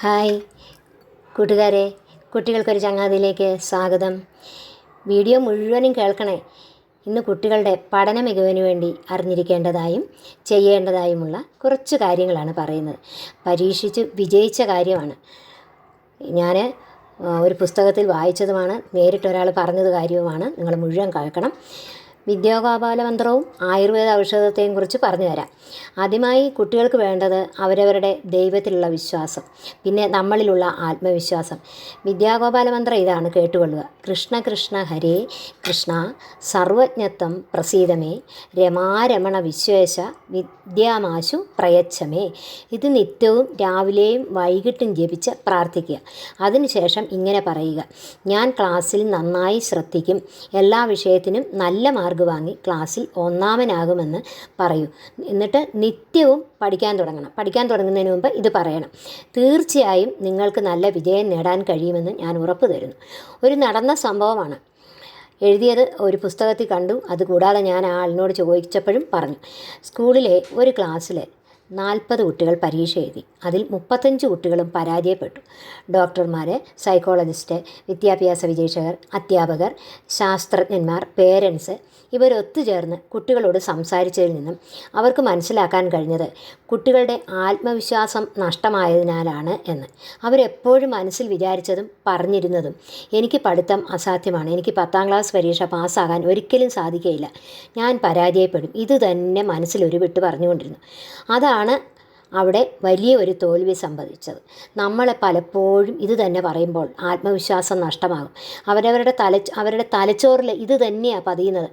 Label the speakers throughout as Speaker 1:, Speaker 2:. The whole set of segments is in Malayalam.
Speaker 1: ഹായ്. കൂട്ടുകാരെ കുട്ടികൾക്കൊരു ചങ്ങാതിയിലേക്ക് സ്വാഗതം. വീഡിയോ മുഴുവനും കേൾക്കണേ. ഇന്ന് കുട്ടികളുടെ പഠന മികവിന് വേണ്ടി അറിഞ്ഞിരിക്കേണ്ടതായും ചെയ്യേണ്ടതായുമുള്ള കുറച്ച് കാര്യങ്ങളാണ് പറയുന്നത്. പരീക്ഷിച്ച് വിജയിച്ച കാര്യമാണ്. ഞാൻ ഒരു പുസ്തകത്തിൽ വായിച്ചതുമാണ് നേരിട്ടൊരാൾ പറഞ്ഞത് കാര്യവുമാണ്. നിങ്ങൾ മുഴുവൻ കേൾക്കണം. വിദ്യാഗോപാല മന്ത്രവും ആയുർവേദ ഔഷധത്തെയും കുറിച്ച് പറഞ്ഞു തരാം. ആദ്യമായി കുട്ടികൾക്ക് വേണ്ടത് അവരവരുടെ ദൈവത്തിലുള്ള വിശ്വാസം പിന്നെ നമ്മളിലുള്ള ആത്മവിശ്വാസം. വിദ്യാഗോപാല മന്ത്രം ഇതാണ് കേട്ടുകൊള്ളുക. കൃഷ്ണ കൃഷ്ണ ഹരേ കൃഷ്ണ സർവജ്ഞത്വം പ്രസീതമേ രമാരമണ വിശ്വേശ വിദ്യാമാശു പ്രയച്ഛമേ. ഇത് നിത്യവും രാവിലെയും വൈകിട്ടും ജപിച്ച് പ്രാർത്ഥിക്കുക. അതിനുശേഷം ഇങ്ങനെ പറയുക. ഞാൻ ക്ലാസ്സിൽ നന്നായി ശ്രദ്ധിക്കും. എല്ലാ വിഷയത്തിനും നല്ല മാർക്ക് വാങ്ങി ക്ലാസ്സിൽ ഒന്നാമനാകുമെന്ന് പറയൂ. എന്നിട്ട് നിത്യവും പഠിക്കാൻ തുടങ്ങണം. പഠിക്കാൻ തുടങ്ങുന്നതിന് മുമ്പ് ഇത് പറയണം. തീർച്ചയായും നിങ്ങൾക്ക് നല്ല വിജയം നേടാൻ കഴിയുമെന്ന് ഞാൻ ഉറപ്പ് തരുന്നു. ഒരു നടന്ന സംഭവമാണ്. എഴുതിയത് ഒരു പുസ്തകത്തിൽ കണ്ടു. അതുകൂടാതെ ഞാൻ ആ ആളിനോട് ചോദിച്ചപ്പോഴും പറഞ്ഞു. സ്കൂളിലെ ഒരു ക്ലാസ്സിൽ നാൽപ്പത് കുട്ടികൾ പരീക്ഷ എഴുതി. അതിൽ മുപ്പത്തഞ്ച് കുട്ടികളും പരാജയപ്പെട്ടു. ഡോക്ടർമാർ സൈക്കോളജിസ്റ്റ് വിദ്യാഭ്യാസ വിജയിച്ചവർ അധ്യാപകർ ശാസ്ത്രജ്ഞന്മാർ പേരൻസ് ഇവരൊത്തുചേർന്ന് കുട്ടികളോട് സംസാരിച്ചതിൽ നിന്നും അവർക്ക് മനസ്സിലാക്കാൻ കഴിഞ്ഞത് കുട്ടികളുടെ ആത്മവിശ്വാസം നഷ്ടമായതിനാലാണ് എന്ന്. അവരെപ്പോഴും മനസ്സിൽ വിചാരിച്ചതും പറഞ്ഞിരുന്നതും എനിക്ക് പഠിത്തം അസാധ്യമാണ് എനിക്ക് പത്താം ക്ലാസ് പരീക്ഷ പാസ്സാകാൻ ഒരിക്കലും സാധിക്കുകയില്ല ഞാൻ പരാജയപ്പെടും. ഇതുതന്നെ മനസ്സിൽ ഒരു വിട്ട് പറഞ്ഞുകൊണ്ടിരുന്നു. അതാണ് അവിടെ വലിയ ഒരു തോൽവി സംഭവിച്ചത്. നമ്മളെ പലപ്പോഴും ഇത് തന്നെ പറയുമ്പോൾ ആത്മവിശ്വാസം നഷ്ടമാകും. അവരവരുടെ തല അവരുടെ തലച്ചോറിൽ ഇത് തന്നെയാണ് പതിയുന്നത്.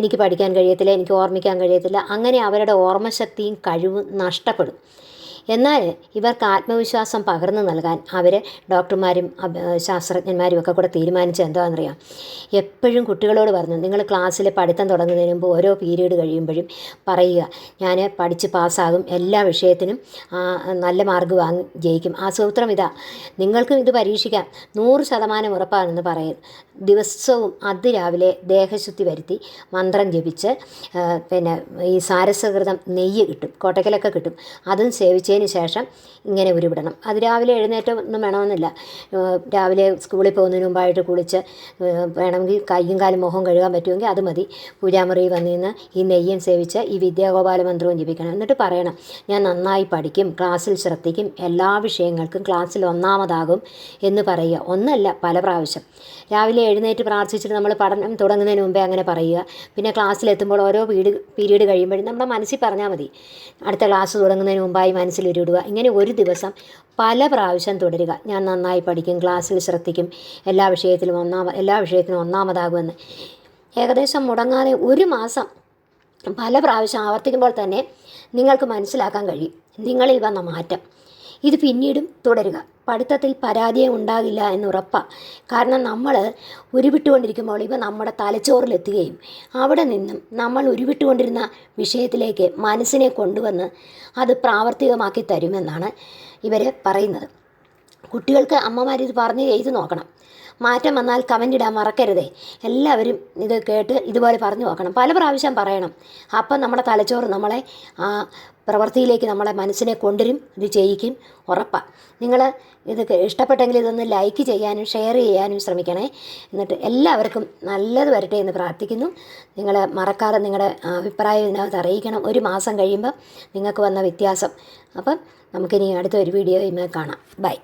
Speaker 1: എനിക്ക് പഠിക്കാൻ കഴിയത്തില്ല എനിക്ക് ഓർമ്മിക്കാൻ കഴിയത്തില്ല. അങ്ങനെ അവരുടെ ഓർമ്മശക്തിയും കഴിവും നഷ്ടപ്പെടും. എന്നാൽ ഇവർക്ക് ആത്മവിശ്വാസം പകർന്നു നൽകാൻ അവർ ഡോക്ടർമാരും ശാസ്ത്രജ്ഞന്മാരും ഒക്കെ കൂടെ തീരുമാനിച്ച എന്താണെന്നറിയാം? എപ്പോഴും കുട്ടികളോട് പറഞ്ഞു നിങ്ങൾ ക്ലാസ്സിൽ പഠിത്തം തുടങ്ങുന്നതിന് മുമ്പ് ഓരോ പീരീഡ് കഴിയുമ്പോഴും പറയുക ഞാൻ പഠിച്ച് പാസ്സാകും എല്ലാ വിഷയത്തിനും നല്ല മാർക്ക് വാങ്ങി ജയിക്കും. ആ സൂത്രം ഇതാ. നിങ്ങൾക്കും ഇത് പരീക്ഷിക്കാം. നൂറ് ശതമാനം ഉറപ്പാണെന്ന് പറയും ദിവസവും അതിരാവിലെ ദേഹശുദ്ധി വരുത്തി മന്ത്രം ജപിച്ച് പിന്നെ ഈ സാരസകൃതം നെയ്യ് കിട്ടും കോട്ടക്കലൊക്കെ കിട്ടും അതും സേവിച്ച് ഉച്ചയ്ക്ക് ശേഷം ഇങ്ങനെ ഉരുവിടണം. അത് രാവിലെ എഴുന്നേറ്റൊന്നും വേണമെന്നില്ല. രാവിലെ സ്കൂളിൽ പോകുന്നതിന് മുമ്പായിട്ട് കുളിച്ച് വേണമെങ്കിൽ കൈയും കാലും മുഖം കഴുകാൻ പറ്റുമെങ്കിൽ അത് മതി. പൂജാമുറി നിന്ന് ഈ നെയ്യം സേവിച്ച് ഈ വിദ്യാഗോപാല മന്ത്രവും ജപിക്കണം. എന്നിട്ട് പറയണം ഞാൻ നന്നായി പഠിക്കും ക്ലാസ്സിൽ ശ്രദ്ധിക്കും എല്ലാ വിഷയങ്ങൾക്കും ക്ലാസ്സിൽ ഒന്നാമതാകും എന്ന് പറയുക. ഒന്നല്ല പല പ്രാവശ്യം. രാവിലെ എഴുന്നേറ്റ് പ്രാർത്ഥിച്ചിട്ട് നമ്മൾ പഠനം തുടങ്ങുന്നതിന് മുമ്പേ അങ്ങനെ പറയുക. പിന്നെ ക്ലാസ്സിലെത്തുമ്പോൾ ഓരോ പീരീഡ് പീരീഡ് കഴിയുമ്പോഴും നമ്മുടെ മനസ്സിൽ പറഞ്ഞാൽ മതി. അടുത്ത ക്ലാസ് തുടങ്ങുന്നതിന് മുമ്പായി മനസ്സിൽ ഉരുവിടുക ഇങ്ങനെ ഒരു ദിവസം പല പ്രാവശ്യം തുടരുക. ഞാൻ നന്നായി പഠിക്കും ക്ലാസ്സിൽ ശ്രദ്ധിക്കും. എല്ലാ വിഷയത്തിലും ഒന്നാമ എല്ലാ വിഷയത്തിനും ഒന്നാമതാകുമെന്ന്. ഏകദേശം മുടങ്ങാതെ ഒരു മാസം പല പ്രാവശ്യം ആവർത്തിക്കുമ്പോൾ തന്നെ നിങ്ങൾക്ക് മനസ്സിലാക്കാൻ കഴിയും. നിങ്ങളിൽ വന്ന മാറ്റം. ഇത് പിന്നീടും തുടരുക. പഠിത്തത്തിൽ പരാജയം ഉണ്ടാകില്ല എന്നുറപ്പാണ് കാരണം നമ്മൾ ഉരുവിട്ടുകൊണ്ടിരിക്കുമ്പോൾ ഇവ നമ്മുടെ തലച്ചോറിലെത്തുകയും അവിടെ നിന്നും നമ്മൾ ഉരുവിട്ടുകൊണ്ടിരുന്ന വിഷയത്തിലേക്ക് മനസ്സിനെ കൊണ്ടുവന്ന് അത് പ്രാവർത്തികമാക്കി തരുമെന്നാണ് ഇവർ പറയുന്നത്. കുട്ടികൾക്ക് അമ്മമാർ ഇത് പറഞ്ഞ് ചെയ്ത് നോക്കണം. മാറ്റം വന്നാൽ കമന്റ് ഇടാൻ മറക്കരുതേ. എല്ലാവരും ഇത് കേട്ട് ഇതുപോലെ പറഞ്ഞു നോക്കണം. പല പ്രാവശ്യം പറയണം. അപ്പം നമ്മുടെ തലച്ചോറ് നമ്മളെ ആ പ്രവൃത്തിയിലേക്ക് നമ്മളെ മനസ്സിനെ കൊണ്ടുവരും. ഇത് ചെയ്യിക്കും ഉറപ്പാണ് നിങ്ങൾ ഇത് ഇഷ്ടപ്പെട്ടെങ്കിൽ ഇതൊന്ന് ലൈക്ക് ചെയ്യാനും ഷെയർ ചെയ്യാനും ശ്രമിക്കണേ. എന്നിട്ട് എല്ലാവർക്കും നല്ലത് വരട്ടെ എന്ന് പ്രാർത്ഥിക്കുന്നു. നിങ്ങൾ മറക്കാതെ നിങ്ങളുടെ അഭിപ്രായം ഇതിനകത്ത് അറിയിക്കണം. ഒരു മാസം കഴിയുമ്പോൾ നിങ്ങൾക്ക് വന്ന വ്യത്യാസം. അപ്പം നമുക്കിനി അടുത്ത ഒരു വീഡിയോയിൽ കാണാം. ബൈ